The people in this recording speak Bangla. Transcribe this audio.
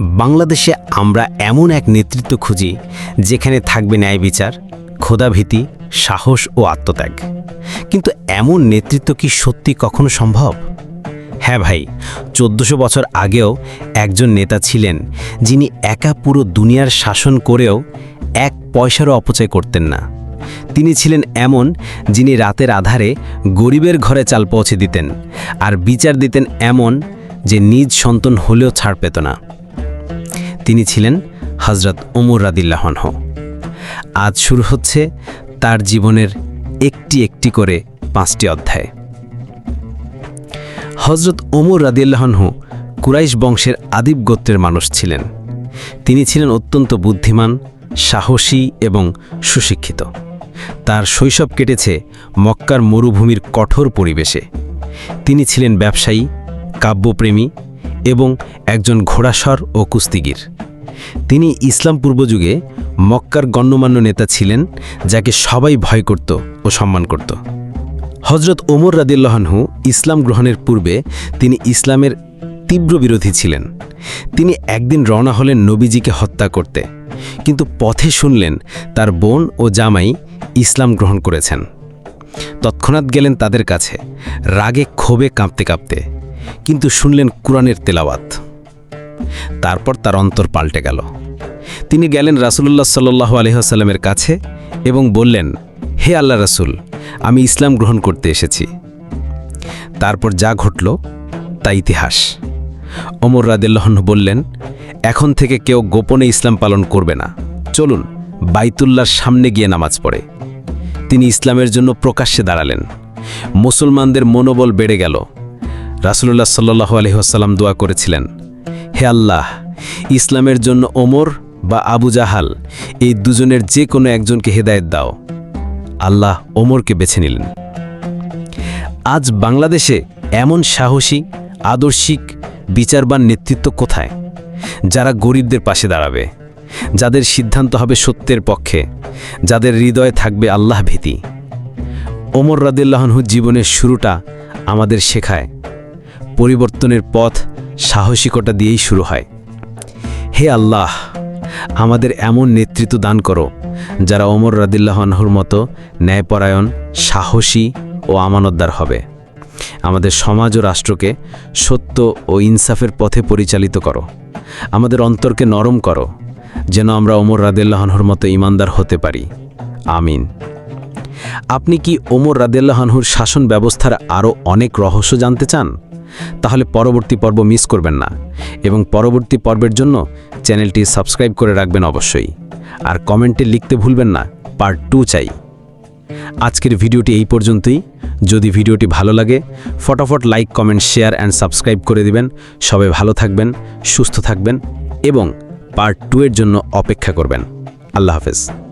বাংলাদেশে আমরা এমন এক নেতৃত্ব খুঁজি, যেখানে থাকবে ন্যায় বিচার ক্ষোধাভীতি সাহস ও আত্মত্যাগ। কিন্তু এমন নেতৃত্ব কি সত্যি কখনো সম্ভব? হ্যাঁ ভাই, চোদ্দশো বছর আগেও একজন নেতা ছিলেন, যিনি একা পুরো দুনিয়ার শাসন করেও এক পয়সারও অপচয় করতেন না। তিনি ছিলেন এমন যিনি রাতের আধারে গরিবের ঘরে চাল পৌঁছে দিতেন, আর বিচার দিতেন এমন যে নিজ সন্তান হলেও ছাড় পেত না। তিনি ছিলেন হজরত ওমর রাদিল্লাহনহ আজ শুরু হচ্ছে তার জীবনের একটি একটি করে পাঁচটি অধ্যায়। হজরত ওমর রাদিল্লাহনহ কুরাইশ বংশের আদিব গোত্রের মানুষ ছিলেন। তিনি ছিলেন অত্যন্ত বুদ্ধিমান, সাহসী এবং সুশিক্ষিত। তার শৈশব কেটেছে মক্কার মরুভূমির কঠোর পরিবেশে। তিনি ছিলেন ব্যবসায়ী, কাব্যপ্রেমী এবং একজন ঘোড়াসর ও কুস্তিগির। তিনি ইসলাম পূর্বযুগে মক্কার গণ্যমান্য নেতা ছিলেন, যাকে সবাই ভয় করত ও সম্মান করত। হজরত ওমর রাদিল্লাহানহু ইসলাম গ্রহণের পূর্বে তিনি ইসলামের তীব্র বিরোধী ছিলেন। তিনি একদিন রওনা হলেন নবীজিকে হত্যা করতে, কিন্তু পথে শুনলেন তার বোন ও জামাই ইসলাম গ্রহণ করেছেন। তৎক্ষণাৎ গেলেন তাদের কাছে, রাগে ক্ষোভে কাঁপতে কাঁপতে। কিন্তু শুনলেন কুরআনের তেলাওয়াত। তারপর তার অন্তর পাল্টে গেল। তিনি গেলেন রাসুলুল্লাহ সাল্লাহ আলহিহাস্লামের কাছে এবং বললেন, হে আল্লাহ রাসুল, আমি ইসলাম গ্রহণ করতে এসেছি। তারপর যা ঘটল, তা ইতিহাস। ওমর রাদিল্লাহন বললেন, এখন থেকে কেউ গোপনে ইসলাম পালন করবে না। চলুন, বাইতুল্লাহর সামনে গিয়ে নামাজ পড়ে। তিনি ইসলামের জন্য প্রকাশ্যে দাঁড়ালেন। মুসলমানদের মনোবল বেড়ে গেল। রাসুলুল্লাহ সাল্লাহ আলহিহাস্লাম দোয়া করেছিলেন, হে আল্লাহ, ইসলামের জন্য ওমর বা আবু জাহাল এই দুজনের যে কোনো একজনকে হেদায়েত দাও। আল্লাহ ওমরকে বেছে নিলেন। আজ বাংলাদেশে এমন সাহসী, আদর্শিক, বিচারবান নেতৃত্ব কোথায়? যারা গরিবদের পাশে দাঁড়াবে, যাদের সিদ্ধান্ত হবে সত্যের পক্ষে, যাদের হৃদয়ে থাকবে আল্লাহ ভীতি। ওমর রাদিল্লাহনহু জীবনের শুরুটা আমাদের শেখায় পরিবর্তনের পথ সাহসিকতা দিয়েই শুরু হয়। হে আল্লাহ, আমাদের এমন নেতৃত্ব দান করো, যারা ওমর রাদিল্লাহনহুর মতো ন্যায়পরায়ণ, সাহসী ও আমানতদার হবে। আমাদের সমাজ ও রাষ্ট্রকে সত্য ও ইনসাফের পথে পরিচালিত করো। আমাদের অন্তরকে নরম করো, যেন আমরা ওমর রাদিল্লাহনহুর মতো ইমানদার হতে পারি। আমিন। আপনি কি ওমর রাদিল্লাহনহুর শাসন ব্যবস্থার আরও অনেক রহস্য জানতে চান? তাহলে পরবর্তী পর্ব মিস করবেন না। এবং পরবর্তী পর্বের জন্য চ্যানেলটি সাবস্ক্রাইব করে রাখবেন অবশ্যই। আর কমেন্টে লিখতে ভুলবেন না পার্ট টু চাই। আজকের ভিডিওটি এই পর্যন্তই। যদি ভিডিওটি ভালো লাগে, ফটাফট like comment share and subscribe করে দিবেন। সবাই ভালো থাকবেন, সুস্থ থাকবেন এবং পার্ট টু এর জন্য অপেক্ষা করবেন। আল্লাহ হাফেজ।